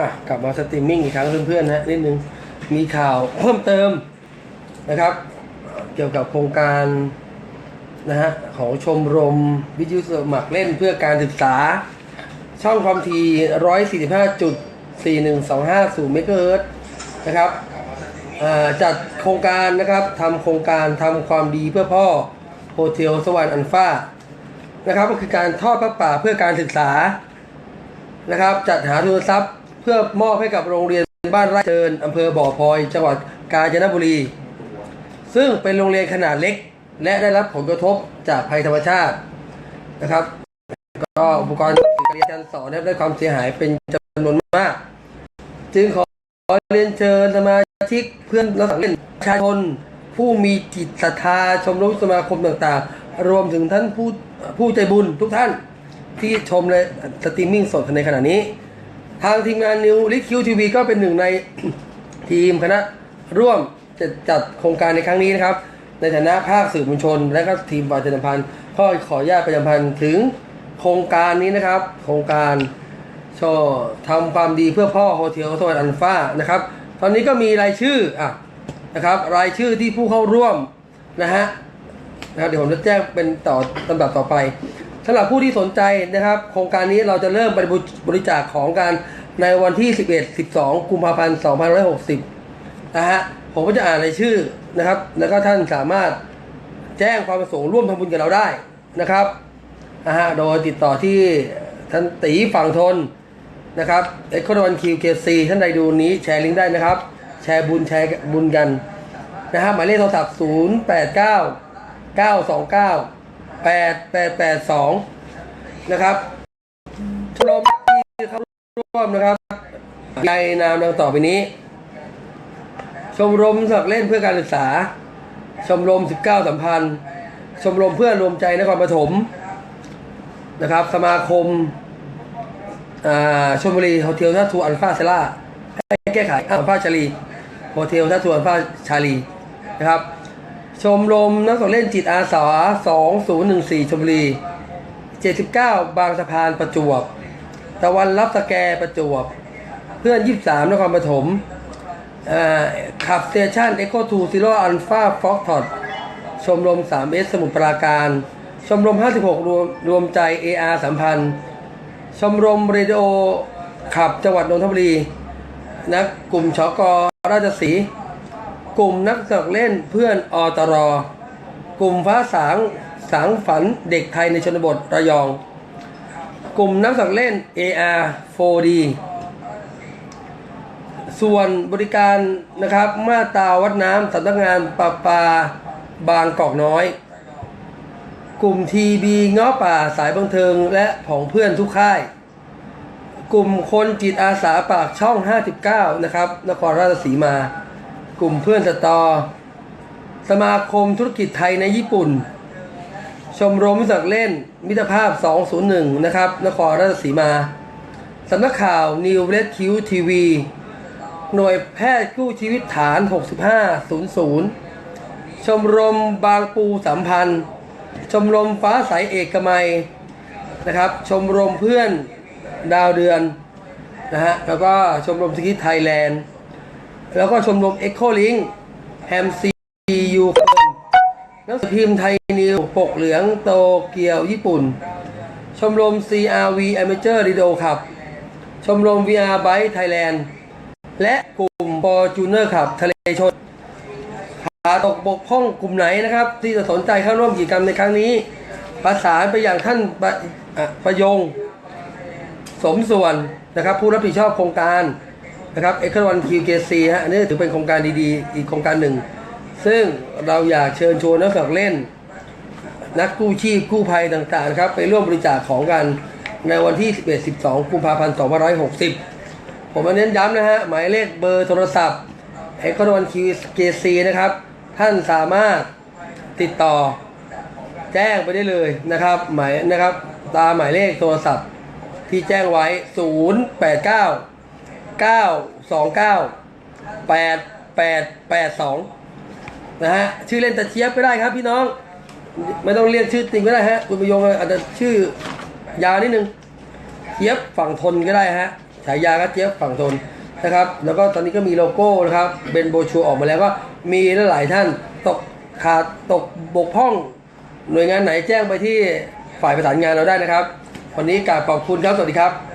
อะกลับมาสตรีมมิ่งอีกครั้งเพื่อนๆนะนิดนึงมีข่าวเพิ่มเติมนะครับ เกี่ยวกับโครงการนะฮะของชมรมวิทยุสมัครเล่นเพื่อการศึกษา ช่องความถี่145.4125สู่เมกะเฮิรตนะครับจัดโครงการนะครับทำโครงการทำความดีเพื่อพ่อโฮเทลสวรรค์อัลฟานะครับก็คือการทอดพระป่าเพื่อการศึกษานะครับ จัดหาทุนทรัพย์ เพื่อมอบให้กับโรงเรียนบ้านไร่เจินอำเภอบ่อพลอย จังหวัดกาญจนบุรี ซึ่งเป็นโรงเรียนขนาดเล็ก และได้รับผลกระทบจากภัยธรรมชาตินะครับก็อุปกรณ์การเรียนการสอนได้ความเสียหายเป็นจำนวนมาก จึงขอเรียนเชิญสมาชิกเพื่อนนักเล่นประชาชนผู้มีจิตศรัทธาชมรมสมาคมต่างๆ รวมถึงท่านผู้ผู้ใจบุญทุกท่านที่ชมในสตรีมมิ่งสดในขณะนี้ ทางทีมงานนิวลิคิวทีวีก็เป็นหนึ่งในทีมคณะร่วมจะจัดโครงการในครั้งนี้นะครับ ในฐานะภาคสื่อมวลชน และก็ทีมฝ่ายประชาสัมพันธ์ก็ขออนุญาตประชาสัมพันธ์ถึงโครงการนี้นะครับ โครงการช่อทำความดีเพื่อพ่อโฮเทลสวัสดิ์อันฟ้านะครับ ตอนนี้ก็มีรายชื่ออะนะครับ รายชื่อที่ผู้เข้าร่วมนะฮะนะครับเดี๋ยวผมจะแจ้งเป็นต่อลำดับต่อไป สำหรับผู้ที่สนใจนะครับ โครงการนี้เราจะเริ่มบริจาคของกันในวันที่ 11 12 กุมภาพันธ์2560 นะฮะ ผมก็จะอ่านรายชื่อนะครับ แล้วก็ท่านสามารถแจ้งความประสงค์ร่วมทำบุญกับเราได้นะครับนะฮะ โดยติดต่อที่ท่านตีฝั่งทนนะครับเอ็กโคดวันคิวเคซีท่านใดดูนี้แชร์ลิงก์ได้นะครับ แชร์บุญแชร์บุญกันนะฮะหมายเลขโทรศัพท์ 089929 089 929 8882นะครับชมรมที่เข้าร่วมนะครับในนามดังต่อไปนี้ ชมรมสมัครเล่นเพื่อการศึกษา ชมรม 19 สัมพันธ์ ชมรมเพื่อรวมใจนครปฐมนะครับ สมาคมอ่าชมบุรีโฮเทลทัทูอัลฟาเซล่าให้แก้ไขอัลฟาชาลีโฮเทลทัทูอัลฟาชาลีนะครับ ชมรมนักสงเล่นจิตอาสา 2014ชมรี 79 บางสะพานประจวบ ตะวันรับสแกประจวบ เพื่อน 23 นครปฐมขับสเตชันเอ็กโคทูซิโร่อัลฟาฟ็อกทอดชมรม 3S สมุทรปราการ ชมรม 56 รวมรวมใจ AR สัมพันธ์ ชมรมเรดิโอขับจังหวัดนนทบุรีนักกลุ่มชกราชสี กลุ่มนักสมัครเล่นเพื่อนอตรกลุ่มฟ้าสางสางฝันเด็กไทยในชนบทระยอง กลุ่มนักสมัครเล่น AR 4D ส่วนบริการนะครับมาตาวัดน้ำสำนักงานประปาบางกอกน้อย กลุ่มทีบีง้อป่าสายบังเทิงและของเพื่อนทุกค่าย กลุ่มคนจิตอาสาปากช่อง 59 นะครับ นครราชสีมา กลุ่มเพื่อนสตอ สมาคมธุรกิจไทยในญี่ปุ่น ชมรมสักเล่น มิตรภาพ 201 นะครับ นครราชสีมา สำนักข่าว New Red Q TV หน่วยแพทย์กู้ชีวิตฐาน 6500 ชมรมบางปูสัมพันธ์ ชมรมฟ้าใสเอกมัยนะครับ ชมรมเพื่อนดาวเดือนนะฮะ แล้วก็ชมรมสกิทไทยแลนด์ แล้วก็ชมรม Echo Link แฮมซียูหนังสือพิมพ์ไทยนิวปกเหลืองโตเกียวญี่ปุ่น ชมรม CRV Amateur Radio ขับ ชมรม VR Bike Thailand และกลุ่ม Fortuner ขับทะเลชนขาตกบกพร่องกลุ่มไหนนะครับ ที่จะสนใจเข้าร่วมกิจกรรมในครั้งนี้ ประสานไปอย่างท่านประอะประยง สมส่วนนะครับ ผู้รับผิดชอบโครงการ นะครับเอ็กซ์วันคิวเกซีฮะอันนี้ถือเป็นโครงการดีๆ อีกโครงการหนึ่ง ซึ่งเราอยากเชิญชวนนักสมัครเล่น นักกู้ชีพกู้ภัยต่างๆนะครับไปร่วมบริจาคของกันในวันที่ 11-12 กุมภาพันธ์ 2560 ผมมาเน้นย้ำนะฮะ หมายเลขเบอร์โทรศัพท์เอ็กซ์วันคิวเกซีนะครับ ท่านสามารถติดต่อแจ้งไปได้เลยนะครับ หมายนะครับตามหมายเลขโทรศัพท์ที่แจ้งไว้ 089 9298882นะฮะชื่อเล่นตะเชียบก็ได้ครับพี่น้อง ไม่ต้องเรียกชื่อจริงก็ได้ฮะคุณประยงอาจจะชื่อยาวนิดนึงเชียบฝั่งทนก็ได้ฮะฉายาก็เจี๊ยบฝั่งทนนะครับ แล้วก็ตอนนี้ก็มีโลโก้นะครับเป็นโบชัวออกมาแล้วก็มีหลายท่านตกขาดตกบกพร่อง หน่วยงานไหนแจ้งไปที่ฝ่ายประสานงานเราได้นะครับ วันนี้กราบขอบคุณครับ สวัสดีครับ